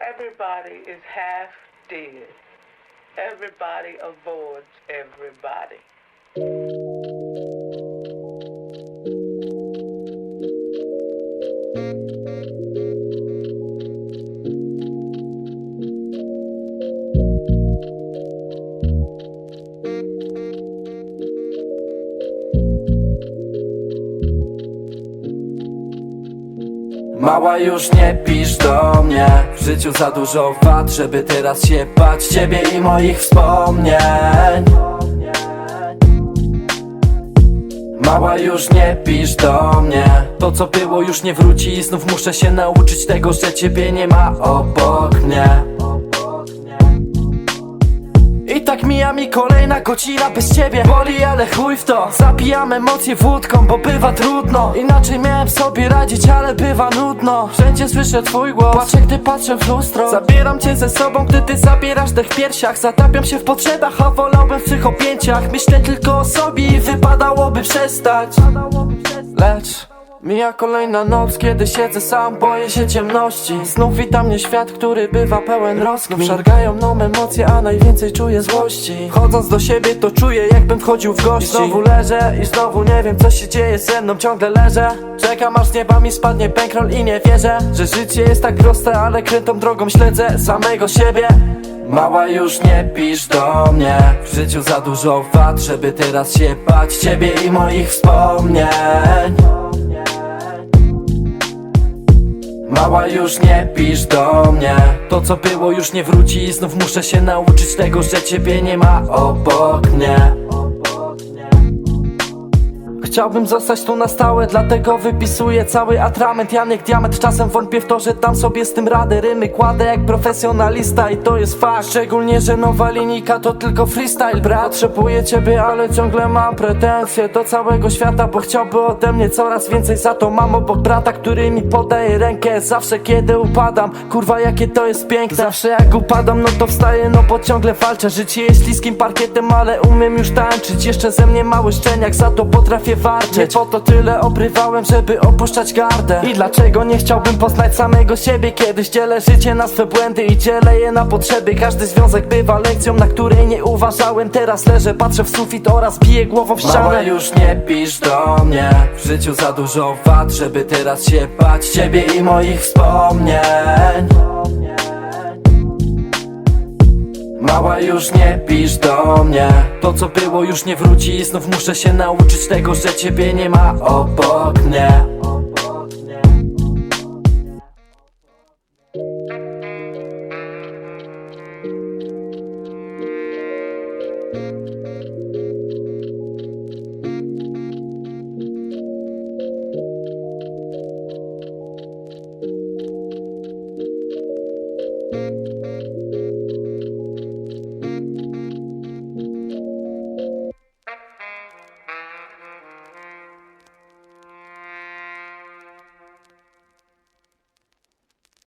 Everybody is half dead. Everybody avoids everybody. Mała już nie pisz do mnie. W życiu za dużo wad, żeby teraz się bać Ciebie i moich wspomnień. Mała już nie pisz do mnie. To co było już nie wróci i znów muszę się nauczyć tego, że ciebie nie ma obok mnie i tak mija mi kolejna godzina bez ciebie. Boli, ale chuj w to. Zapijam emocje wódką, bo bywa trudno. Inaczej miałem sobie radzić, ale bywa nudno. Wszędzie słyszę twój głos. Płaczę, gdy patrzę w lustro. Zabieram cię ze sobą, gdy ty zabierasz dech w piersiach. Zatapiam się w potrzebach, a wolałbym w tych objęciach. Myślę tylko o sobie i wypadałoby przestać. Lecz Mija kolejna noc, kiedy siedzę sam, boję się ciemności. Znów wita mnie świat, który bywa pełen rozkmin. Szargają mną emocje, a najwięcej czuję złości. Chodząc do siebie to czuję, jakbym wchodził w gości. I znowu leżę i znowu nie wiem co się dzieje ze mną. Ciągle leżę, czekam aż z nieba mi spadnie bankroll i nie wierzę Że życie jest tak proste, ale krętą drogą śledzę samego siebie. Mała już nie pisz do mnie. W życiu za dużo wad, żeby teraz się bać Ciebie i moich wspomnień Mała już nie pisz do mnie. To co było już nie wróci. I znów muszę się nauczyć tego, że ciebie nie ma obok mnie Chciałbym zostać tu na stałe, dlatego wypisuję cały atrament. Janek Diament, czasem wątpię w to, że tam sobie z tym radę. Rymy kładę jak profesjonalista i to jest fakt. Szczególnie, że nowa linijka to tylko freestyle, brat Potrzebuję ciebie, ale ciągle mam pretensje do całego świata Bo chciałby ode mnie coraz więcej, za to. Mam obok brata, który mi podaje rękę. Zawsze kiedy upadam, kurwa jakie to jest piękne. Zawsze jak upadam, no to wstaję, no bo ciągle walczę. Życie jest śliskim parkietem, ale umiem już tańczyć. Jeszcze ze mnie mały szczeniak, za to potrafię warczeć. Nie po to tyle obrywałem, żeby opuszczać gardę. I dlaczego nie chciałbym poznać samego siebie? Kiedyś dzielę życie na swe błędy i dzielę je na potrzeby. Każdy związek bywa lekcją, na której nie uważałem. Teraz leżę, patrzę w sufit oraz biję głową w ścianę. Mała już nie pisz do mnie. W życiu za dużo wad, żeby teraz się bać Ciebie i moich wspomnień już nie pisz do mnie. To co było już nie wróci. I znów muszę się nauczyć tego, że ciebie nie ma obok mnie